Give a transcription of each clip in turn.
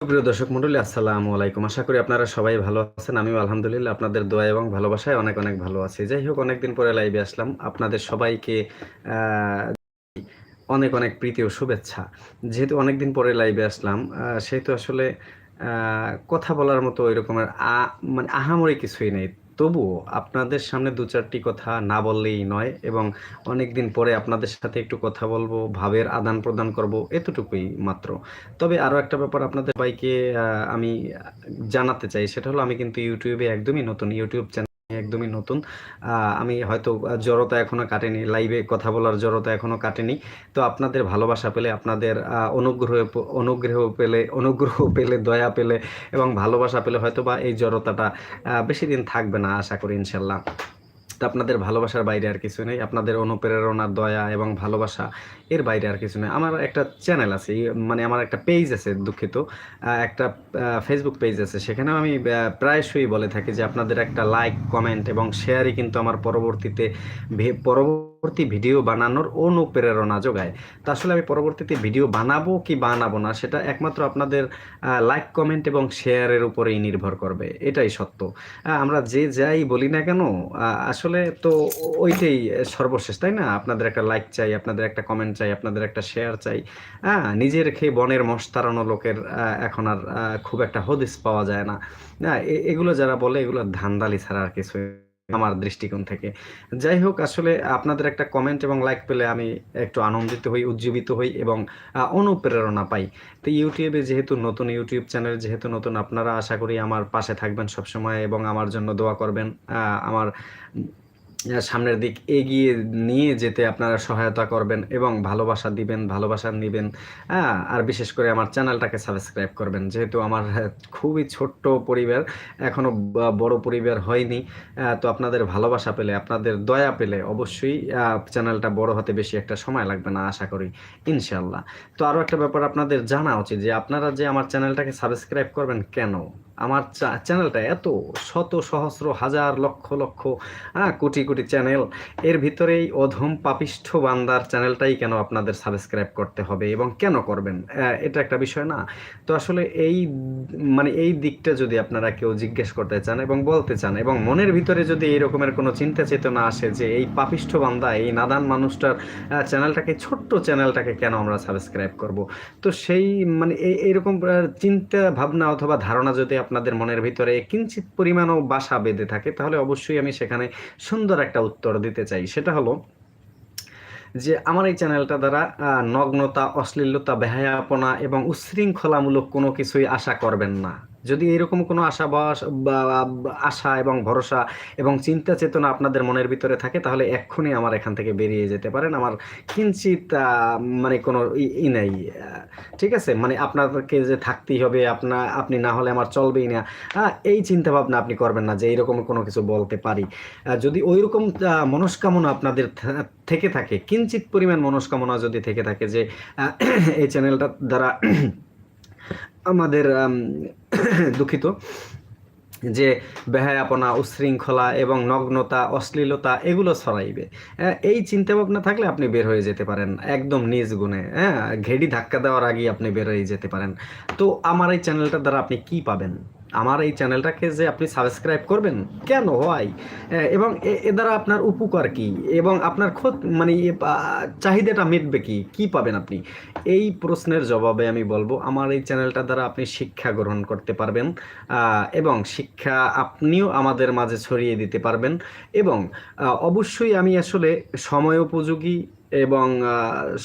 প্রিয় দর্শক মন্ডলী, আসসালামু আলাইকুম। আশা করি আপনারা সবাই ভালো আছেন। আমিও আলহামদুলিল্লাহ আপনাদের দোয়া এবং ভালোবাসায় অনেক অনেক ভালো আছি। যাই হোক, অনেকদিন পরে লাইভে আসলাম। আপনাদের সবাইকে অনেক অনেক প্রীতি ও শুভেচ্ছা। যেহেতু অনেকদিন পরে লাইভে আসলাম সেহেতু আসলে কথা বলার মতো ওই রকমের মানে আহামরি কিছুই নেই। তবুও আপনাদের সামনে দু চারটি কথা না বললেই নয় এবং অনেক দিন পরে আপনাদের সাথে একটু কথা বলব, ভাবের আদান প্রদান করব, এতটুকুই মাত্র। তবে আরও একটা ব্যাপার আপনাদের বাইকে আমি জানাতে চাই, সেটা হলো আমি কিন্তু ইউটিউবে একদমই নতুন, ইউটিউব চ্যানেল একদমই নতুন। আমি হয়তো জড়তা এখনও কাটেনি লাইভে কথা বলার জড়তা এখনও কাটেনি। তো আপনাদের ভালোবাসা পেলে, আপনাদের অনুগ্রহ অনুগ্রহ পেলে অনুগ্রহ পেলে, দয়া পেলে এবং ভালোবাসা পেলে হয়তো বা এই জড়তাটা বেশি দিন থাকবে না, আশা করি ইনশাল্লাহ। তো আপনাদের ভালোবাসার বাইরে আর কিছু নেই। আপনাদের অনুপ্রেরণা দয়া এবং ভালোবাসা এর বাইরে আর কিছু নেই। আমার একটা চ্যানেল আছে মানে আমার একটা পেজ আছে দুঃখিত। একটা ফেসবুক পেজ আছে। সেখানেও আমি প্রায়শই বলে থাকি যে আপনাদের একটা লাইক কমেন্ট এবং শেয়ারই কিন্তু আমার পরবর্তীতে পরবর্তী ভিডিও বানানোর অনুপ্রেরণা যোগায়। তা আসলে আমি পরবর্তীতে ভিডিও বানাবো কি বানাবো না সেটা একমাত্র আপনাদের লাইক কমেন্ট এবং শেয়ারের উপরেই নির্ভর করবে। এটাই সত্য। আমরা যে যাই বলি না কেন আহ, আসলে তো ওইটাই সর্বশেষ, তাই না? আপনাদের একটা লাইক চাই, আপনাদের একটা কমেন্ট চাই, আপনাদের একটা শেয়ার চাই। হ্যাঁ নিজের খেয়ে বনের মশ তাড়ানো লোকের এখন আর খুব একটা হদিস পাওয়া যায় না। এগুলো যারা বলে, এগুলো ধান্দালি ছাড়া আর কিছু আমার দৃষ্টিকোণ থেকে। যাই হোক, আসলে আপনাদের একটা কমেন্ট এবং লাইক পেলে আমি একটু আনন্দিত হই, উজ্জীবিত হই এবং অনুপ্রেরণা পাই। তো ইউটিউবে যেহেতু নতুন ইউটিউব চ্যানেল যেহেতু নতুন আপনারা আশা করি আমার পাশে থাকবেন সবসময় এবং আমার জন্য দোয়া করবেন আমার সামনের দিক এগিয়ে নিয়ে যেতে আপনারা সহায়তা করবেন এবং ভালোবাসা দিবেন, ভালোবাসা নিবেন। হ্যাঁ আর বিশেষ করে আমার চ্যানেলটাকে সাবস্ক্রাইব করবেন। যেহেতু আমার খুবই ছোট্ট পরিবার, এখনও ব- বড় পরিবার হয়নি তো আপনাদের ভালোবাসা পেলে, আপনাদের দয়া পেলে অবশ্যই চ্যানেলটা বড় হতে বেশি একটা সময় লাগবে না, আশা করি ইনশাল্লাহ তো আরও একটা ব্যাপার আপনাদের জানা উচিত যে আপনারা যে আমার চ্যানেলটাকে সাবস্ক্রাইব করবেন কেন? আমার চ্যানেলটা এত শত সহস্র, হাজার লক্ষ লক্ষ কোটি কোটি চ্যানেল এর ভিতরেই অধম পাপিষ্ঠ বান্দার চ্যানেলটাই কেন আপনাদের সাবস্ক্রাইব করতে হবে এবং কেন করবেন? এটা একটা বিষয় না। তো আসলে এই মানে এই দিকটা যদি আপনারা কেউ জিজ্ঞেস করতে চান এবং বলতে চান এবং মনের ভিতরে যদি এই রকমের কোনো চিন্তা চেতনা আসে যে এই পাপিষ্ঠ বান্দা, এই নাদান মানুষটার চ্যানেলটাকে ছোট্ট চ্যানেলটাকে কেন আমরা সাবস্ক্রাইব করব? তো সেই মানে এই এইরকম চিন্তা ভাবনা অথবা ধারণা যদি আপনাদের মনের ভিতরে কিঞ্চিত পরিমাণও বাসা বেঁধে থাকে, তাহলে অবশ্যই আমি সেখানে সুন্দর একটা উত্তর দিতে চাই। সেটা হলো যে, আমার এই চ্যানেলটা দ্বারা নগ্নতা, অশ্লীলতা, বেহায়াপনা এবং উচ্ছৃঙ্খলামূলক কোনো কিছুই আশা করবেন না। যদি এরকম কোনো আশা বা- আশা এবং ভরসা এবং চিন্তা চেতনা আপনাদের মনের ভিতরে থাকে, তাহলে এক্ষুনি আমার এখান থেকে বেরিয়ে যেতে পারেন। আমার কিঞ্চিত মানে কোনো ই- নেই ঠিক আছে? মানে আপনাকে যে থাকতেই হবে আপনার আপনি না হলে আমার চলবেই না। এই চিন্তা ভাবনা আপনি করবেন না যে এইরকম কোনো কিছু বলতে পারি। যদি ওই রকম মনস্কামনা আপনাদের থেকে থাকে, কিঞ্চিত পরিমাণ মনস্কামনা যদি থেকে থাকে যে এই চ্যানেলটা দ্বারা আমাদের দুঃখিত যে বেহায়াপনা উশৃঙ্খলা এবং নগ্নতা অশ্লীলতা এগুলো ছড়াইবে। হ্যাঁ, এই চিন্তা ভাবনা থাকলে আপনি বের হয়ে যেতে পারেন একদম নিজ গুণে। হ্যাঁ ঘেড়ি ধাক্কা দেওয়ার আগেই আপনি বের হয়ে যেতে পারেন। তো আমার এই চ্যানেলটার দ্বারা আপনি কি পাবেন? আমার এই চ্যানেলটাকে যে আপনি সাবস্ক্রাইব করবেন, কেন হয়? এবং এ- দ্বারা আপনার উপকার কি? এবং আপনার খোদ মানে চাহিদাটা মিটবে কি? কি পাবেন আপনি? এই প্রশ্নের জবাবে আমি বলব, আমার এই চ্যানেলটা দ্বারা আপনি শিক্ষা গ্রহণ করতে পারবেন এবং শিক্ষা আপনিও আমাদের মাঝে ছড়িয়ে দিতে পারবেন, এবং অবশ্যই আমি আসলে সময়োপযোগী এবং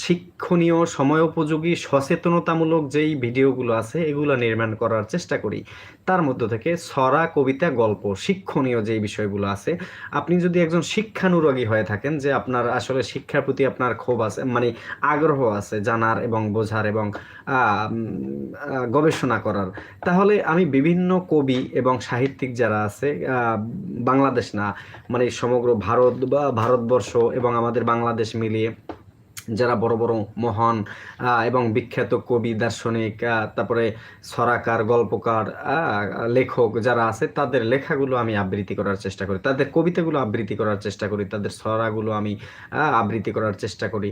শিক্ষণীয়, সময়োপযোগী, সচেতনতামূলক যেই ভিডিওগুলো আছে, এগুলো নির্মাণ করার চেষ্টা করি। তার মধ্য থেকে ছড়া কবিতা, গল্প, শিক্ষণীয় যেই বিষয়গুলো আছে, আপনি যদি একজন শিক্ষানুরাগী হয়ে থাকেন যে আপনার আসলে শিক্ষার প্রতি আপনার ক্ষোভ আছে মানে আগ্রহ আছে জানার এবং বোঝার এবং গবেষণা করার, তাহলে আমি বিভিন্ন কবি এবং সাহিত্যিক যারা আছে বাংলাদেশ না মানে সমগ্র ভারত বা ভারতবর্ষ এবং আমাদের বাংলাদেশ মিলিয়ে যারা বড় বড় মহান এবং বিখ্যাত কবি, দার্শনিক তারপরে সরাকার গল্পকার লেখক যারা আছে, তাদের লেখাগুলো আমি আবৃত্তি করার চেষ্টা করি। তাদের কবিতাগুলো আবৃত্তি করার চেষ্টা করি। তাদের ছড়াগুলো আমি আবৃত্তি করার চেষ্টা করি।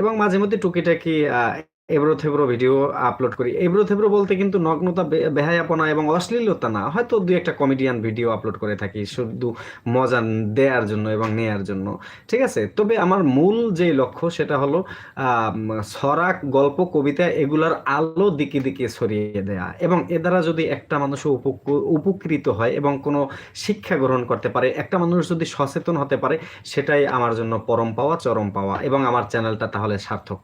এবং মাঝে মধ্যে টুকিটাকি এবড়ো থেবড়ো ভিডিও আপলোড করি। এবড়ো থেবড়ো বলতে কিন্তু নগ্নতা বেহায়াপনা এবং অশ্লীলতা না। হয়তো দুই একটা কমেডিয়ান ভিডিও আপলোড করে থাকি, শুধু মজা দেওয়ার জন্য এবং নেয়ার জন্য। ঠিক আছে? তবে আমার মূল যে লক্ষ্য সেটা হলো ছড়া গল্প, কবিতা এগুলার আলো দিকে দিকে ছড়িয়ে দেয়া এবং এ দ্বারা যদি একটা মানুষ উপক- উপকৃত হয় এবং কোনো শিক্ষা গ্রহণ করতে পারে, একটা মানুষ যদি সচেতন হতে পারে, সেটাই আমার জন্য পরম পাওয়া, চরম পাওয়া এবং আমার চ্যানেলটা তাহলে সার্থক।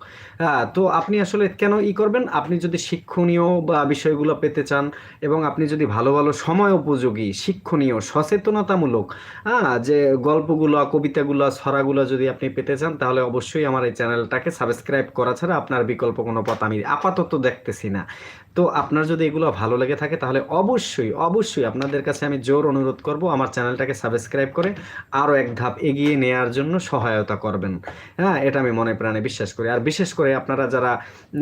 তো আপনি আসলে কেন ই করবেন? আপনি যদি শিক্ষণীয় বা বিষয়গুলো পেতে চান এবং আপনি যদি ভালো ভালো সময় উপযোগী, শিক্ষণীয়, সচেতনতামূলক হ্যাঁ যে গল্পগুলো, কবিতাগুলো, ছড়াগুলো যদি আপনি পেতে চান, তাহলে অবশ্যই আমার এই চ্যানেলটাকে সাবস্ক্রাইব করা ছাড়া আপনার বিকল্প কোনো পথ আমি আপাতত দেখতেছি না। তো আপনার যদি এগুলো ভালো লেগে থাকে, তাহলে অবশ্যই অবশ্যই আপনাদের কাছে আমি জোর অনুরোধ করব আমার চ্যানেলটাকে সাবস্ক্রাইব করে আরও এক ধাপ এগিয়ে নেওয়ার জন্য সহায়তা করবেন। হ্যাঁ এটা আমি মনে প্রাণে বিশ্বাস করি। আর বিশেষ করে আপনারা যারা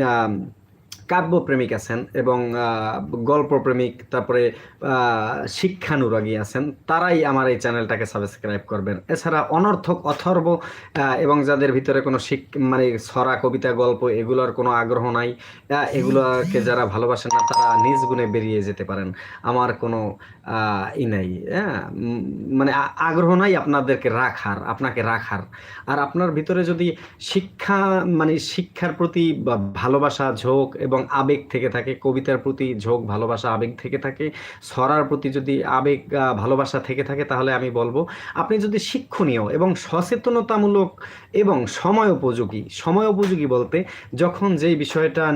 আম, কাব্যপ্রেমিক আছেন এবং আহ, গল্পপ্রেমিক তারপরে শিক্ষানুরাগী আছেন তারাই আমার এই চ্যানেলটাকে সাবস্ক্রাইব করবেন। এছাড়া অনর্থক অথর্ব এবং যাদের ভিতরে কোনো শিক মানে ছড়া কবিতা গল্প এগুলোর কোনো আগ্রহ নাই এগুলোকে যারা ভালোবাসেন না তারা নিজ গুণে বেরিয়ে যেতে পারেন। আমার কোনো ই নাই হ্যাঁ? মানে আগ্রহ নাই আপনাদেরকে রাখার আপনাকে রাখার। আর আপনার ভিতরে যদি শিক্ষা মানে শিক্ষার প্রতি ভালোবাসা ঝোঁক এবং আবেগ থেকে থাকে। কবিতার প্রতি ঝোঁক, ভালোবাসা আবেগ থেকে থাকে। ছড়ার প্রতি যদি আবেগ ভালোবাসা থেকে থাকে, তাহলে আমি বলব, আপনি যদি শিক্ষণীয় এবং সচেতনতামূলক এবং সময় উপযোগী সময় উপযোগী বলতে যখন যেই বিষয়টা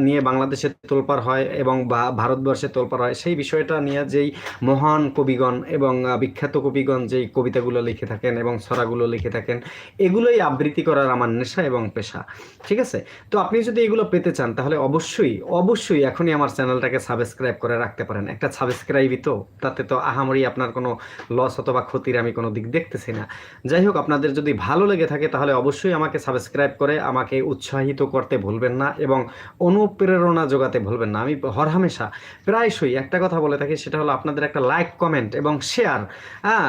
নিয়ে বাংলাদেশে তোলপাড় হয় এবং বা- ভারতবর্ষে তোলপাড় হয়, সেই বিষয়টা নিয়ে যেই মহান কবিগণ এবং বিখ্যাত কবিগণ যেই কবিতাগুলো লিখে থাকেন এবং ছড়াগুলো লিখে থাকেন, এগুলোই আবৃত্তি করার আমার নেশা এবং পেশা। ঠিক আছে? তো আপনি যদি এগুলো পেতে চান, তাহলে অবশ্যই অবশ্যই অবশ্যই এখনই আমার চ্যানেলটাকে সাবস্ক্রাইব করে রাখতে পারেন। একটা সাবস্ক্রাইবই তো, তাতে তো আহামরি আপনার কোনো লস অথবা ক্ষতির আমি কোনো দিক দেখতেছি না। যাই হোক, আপনাদের যদি ভালো লেগে থাকে, তাহলে অবশ্যই আমাকে সাবস্ক্রাইব করে আমাকে উৎসাহিত করতে ভুলবেন না এবং অনুপ্রেরণা যোগাতে ভুলবেন না। আমি হরহামেশা প্রায়শই একটা কথা বলে থাকি, সেটা হলো আপনাদের একটা লাইক কমেন্ট এবং শেয়ার হ্যাঁ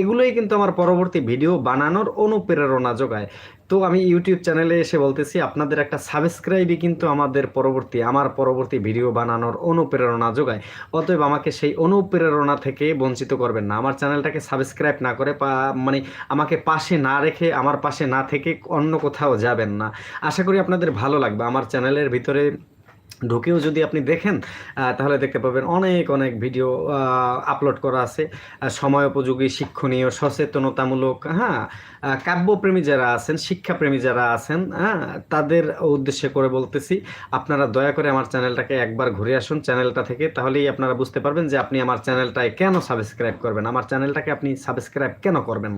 এগুলোই কিন্তু আমার পরবর্তী ভিডিও বানানোর অনুপ্রেরণা যোগায় তো আমি ইউটিউব চ্যানেলে এসে বলতেছি, আপনাদের একটা সাবস্ক্রাইবই কিন্তু আমাদের পরবর্তী, আমার পরবর্তী ভিডিও বানানোর অনুপ্রেরণা যোগায়। অতএব আমাকে সেই অনুপ্রেরণা থেকে বঞ্চিত করবেন না। আমার চ্যানেলটাকে সাবস্ক্রাইব না করে মানে আমাকে পাশে না রেখে, আমার পাশে না থেকে অন্য কোথাও যাবেন না। আশা করি আপনাদের ভালো লাগবে। আমার চ্যানেলের ভিতরে ঢুকেও যদি আপনি দেখেন তাহলে দেখতে পাবেন অনেক অনেক ভিডিও আপলোড করা আছে। সময় উপযোগী, শিক্ষণীয়, সচেতনতামূলক হ্যাঁ কাব্যপ্রেমী যারা আছেন, শিক্ষাপ্রেমী যারা আছেন হ্যাঁ তাদের উদ্দেশ্যে করে বলতেছি, আপনারা দয়া করে আমার চ্যানেলটাকে একবার ঘুরে আসুন চ্যানেলটা থেকে, তাহলেই আপনারা বুঝতে পারবেন যে আপনি আমার চ্যানেলটায় কেন সাবস্ক্রাইব করবেন। আমার চ্যানেলটাকে আপনি সাবস্ক্রাইব কেন করবেন?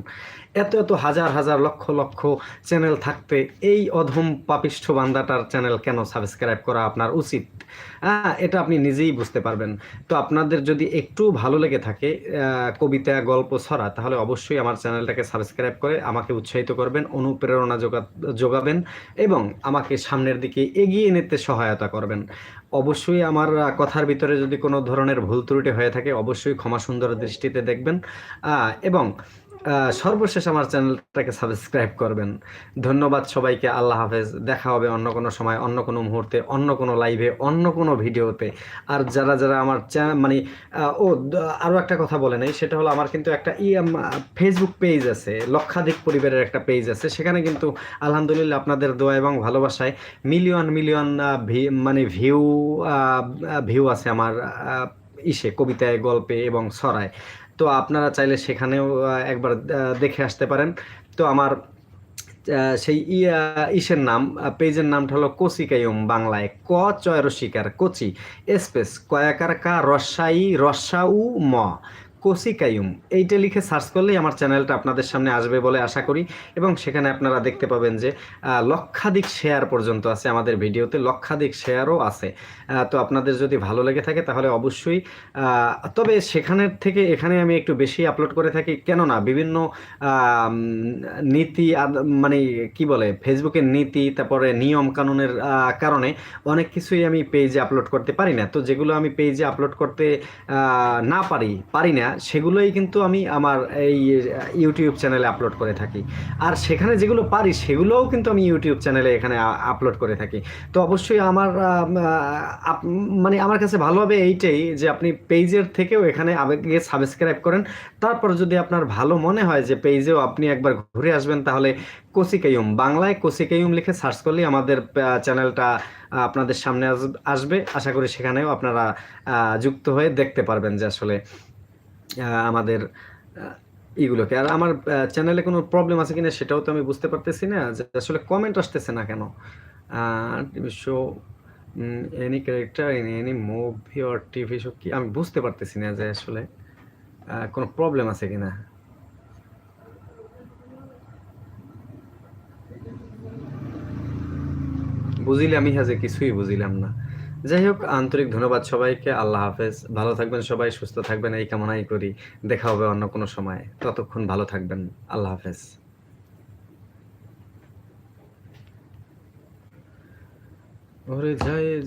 এত এত হাজার হাজার, লক্ষ লক্ষ চ্যানেল থাকতে এই অধম পাপিষ্ঠ বান্দাটার চ্যানেল কেন সাবস্ক্রাইব করা আপনার উচিত? হ্যাঁ এটা আপনি নিজেই বুঝতে পারবেন। তো আপনাদের যদি একটু ভালো লেগে থাকে কবিতা, গল্প, ছড়া, তাহলে অবশ্যই আমার চ্যানেলটাকে সাবস্ক্রাইব করে আমাকে উৎসাহিত করবেন, অনুপ্রেরণা যোগা, যোগাবেন এবং আমাকে সামনের দিকে এগিয়ে নিতে সহায়তা করবেন। অবশ্যই আমার কথার ভিতরে যদি কোনো ধরনের ভুল ত্রুটি হয়ে থাকে, অবশ্যই ক্ষমা সুন্দর দৃষ্টিতে দেখবেন এবং সর্বশেষ আমার চ্যানেলটাকে সাবস্ক্রাইব করবেন। ধন্যবাদ সবাইকে, আল্লাহ হাফেজ। দেখা হবে অন্য কোনো সময়, অন্য কোনো মুহূর্তে, অন্য কোনো লাইভে অন্য কোনো ভিডিওতে আর যারা যারা আমার চ্যানেল মানে ও আরও একটা কথা বলে নেই, সেটা হলো আমার কিন্তু একটা ই ফেসবুক পেজ আছে, লক্ষাধিক পরিবারের একটা পেজ আছে। সেখানে কিন্তু আলহামদুলিল্লাহ আপনাদের দোয়া এবং ভালোবাসায় মিলিয়ন মিলিয়ন মানে ভিউ ভিউ আছে আমার ইসে, কবিতায়, গল্পে এবং ছড়ায়। তো আপনারা চাইলে সেখানেও একবার দেখে আসতে পারেন। তো আমার সেই ইসের নাম পেজের নামটা হলো কচিকায়ুম বাংলায়। ক চয় রসিকার কচি। স্পেস কয়াকার কা রসাই, রসাউ, ম। কচিকায়ুম এইটা লিখে সার্চ করলেই আমার চ্যানেলটা আপনাদের সামনে আসবে বলে আশা করি। এবং সেখানে আপনারা দেখতে পাবেন যে লক্ষাধিক শেয়ার পর্যন্ত আছে আমাদের ভিডিওতে। লক্ষাধিক শেয়ারও আছে। তো আপনাদের যদি ভালো লেগে থাকে তাহলে অবশ্যই তবে সেখানের থেকে এখানে আমি একটু বেশি আপলোড করে থাকি। কেননা বিভিন্ন নীতি মানে কি বলে, ফেসবুকের নীতি, তারপরে নিয়ম কানুনের কারণে অনেক কিছুই আমি পেজে আপলোড করতে পারি না। তো যেগুলো আমি পেজে আপলোড করতে না পারি পারি না সেগুলোই কিন্তু আমি আমার এই ইউটিউব চ্যানেলে আপলোড করে থাকি। আর সেখানে যেগুলো পারি, সেগুলোও কিন্তু আমি ইউটিউব চ্যানেলে এখানে আপলোড করে থাকি। তো অবশ্যই আমার মানে আমার কাছে ভালো হবে এইটাই যে আপনি পেজের থেকেও এখানে আবেগে সাবস্ক্রাইব করেন। তারপর যদি আপনার ভালো মনে হয় যে পেজেও আপনি একবার ঘুরে আসবেন, তাহলে কোসিকাইম বাংলায় কোসিকাইম লিখে সার্চ করলেই আমাদের চ্যানেলটা আপনাদের সামনে আস- আসবে। আশা করি সেখানেও আপনারা যুক্ত হয়ে দেখতে পারবেন যে আসলে আমাদের এগুলোকে। আর আমার চ্যানেলে কোনো প্রবলেম আছে কিনা সেটাও তো আমি বুঝতে পারতেছি না, যে আসলে কমেন্ট আসতেছে না কেন? Show any character in any movie or TV show কি আমি বুঝতে পারতেছি না যে আসলে কোনো প্রবলেম আছে কিনা। বুঝিলে আমি হাজে কিছুই বুঝিলাম না। যাই হোক আন্তরিক ধন্যবাদ সবাইকে। আল্লাহ হাফেজ। ভালো থাকবেন সবাই, সুস্থ থাকবেন। এই কামনাই করি। দেখা হবে অন্য কোনো সময়। ততক্ষণ ভালো থাকবেন। আল্লাহ হাফেজ। ওরে যায়